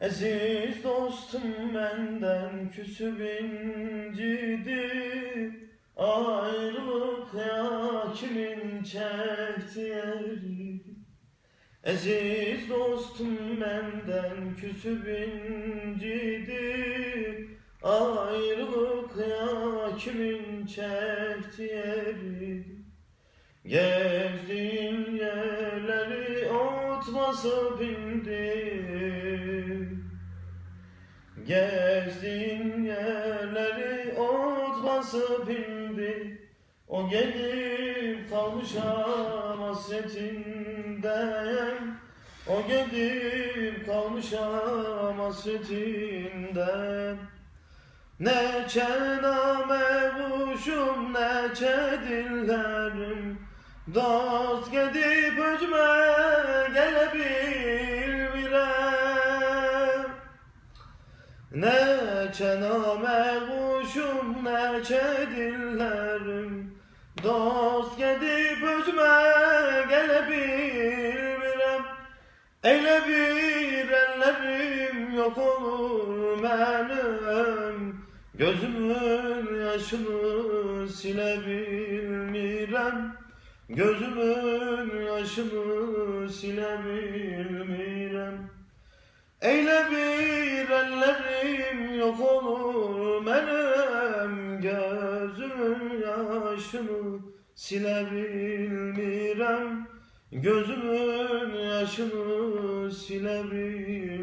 Aziz dostum benden küsüp incidi. Ayrılık ya kimin çekti yeri Aziz dostum benden küsüp incidi. Ayrılık ya kimin çekti yeri Gezdiğim yerleri ot basıp indi Gezdiğim yerleri ot basıp indi O gelip kalmış hasretinden. O gelip kalmış hasretinden. Ne çename kuşum ne çedillerim Dost gidip özüme Ne çename kuşum ne çedillerim Dost gidip özüme gelebilmirem Eyle bir ellerim yok olur benim. Gözümün yaşını silebilmirem. Gözümün yaşını silebilmirem. Eyle bir ellerim yok olur benim Gözümün yaşını silebilmirem. Gözümün yaşını silebilmirem